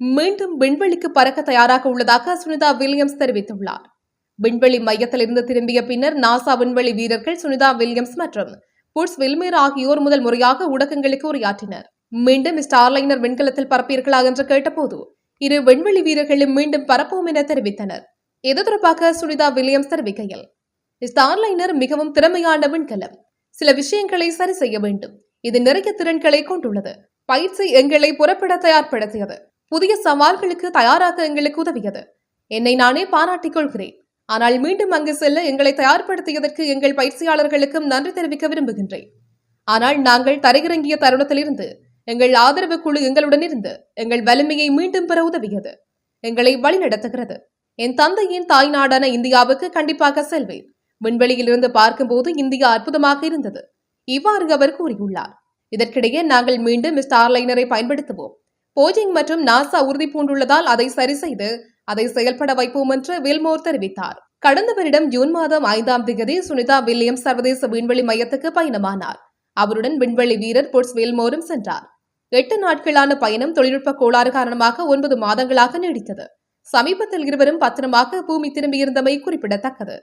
மீண்டும் விண்வெளிக்கு பறக்க தயாராக உள்ளதாக சுனிதா வில்லியம்ஸ் தெரிவித்துள்ளார். விண்வெளி மையத்திலிருந்து திரும்பிய பின்னர் நாசா விண்வெளி வீரர்கள் சுனிதா வில்லியம்ஸ் மற்றும் புட்ஸ் வில்மேர் ஆகியோர் முதல் முறையாக ஊடகங்களுக்கு உரையாற்றினர் மீண்டும் ஸ்டார்லைனர் விண்கலத்தில் பரப்பீர்களா என்று கேட்டபோது இரு விண்வெளி வீரர்களும் மீண்டும் பறப்போம் என தெரிவித்தனர். இது தொடர்பாக சுனிதா வில்லியம்ஸ் தெரிவிக்கையில் ஸ்டார்லைனர் மிகவும் திறமையான விண்கலம். சில விஷயங்களை சரி செய்ய வேண்டும். இது நிறைய திறன்களை கொண்டுள்ளது. பயிற்சி எங்களை புறப்பட தயார்படுத்தியது. புதிய சவால்களுக்கு தயாராக எங்களுக்கு உதவியது. என்னை நானே பாராட்டிக் கொள்கிறேன். ஆனால் மீண்டும் அங்கு செல்ல எங்களை தயார்படுத்தியதற்கு எங்கள் பயிற்சியாளர்களுக்கும் நன்றி தெரிவிக்க விரும்புகின்றேன். ஆனால் நாங்கள் தரையிறங்கிய தருணத்திலிருந்து எங்கள் ஆதரவு குழு எங்களுடன் இருந்து எங்கள் வலிமையை மீண்டும் பெற உதவியது. எங்களை வழிநடத்துகிறது. என் தந்தையின் தாய் நாடான இந்தியாவுக்கு கண்டிப்பாக செல்வேன். விண்வெளியிலிருந்து பார்க்கும்போது இந்தியா அற்புதமாக இருந்தது. இவ்வாறு அவர் கூறியுள்ளார். இதற்கிடையே நாங்கள் மீண்டும் ஸ்டார்லைனரை பயன்படுத்துவோம். போஜிங் மற்றும் நாசா உறுதி பூண்டுள்ளதால் அதை சரி செய்து அதை செயல்பட வைப்போம் என்று வில்மோர் தெரிவித்தார். கடந்த வருடம் ஜூன் மாதம் ஐந்தாம் திகதி சுனிதா வில்லியம்ஸ் சர்வதேச விண்வெளி மையத்துக்கு பயணமானார் அவருடன் விண்வெளி வீரர் புட்ஸ் வில்மோரும் சென்றார். எட்டு நாட்களான பயணம் தொழில்நுட்ப கோளாறு காரணமாக ஒன்பது மாதங்களாக நீடித்தது. சமீபத்தில் இருவரும் பத்திரமாக பூமி திரும்பியிருந்தமை குறிப்பிடத்தக்கது.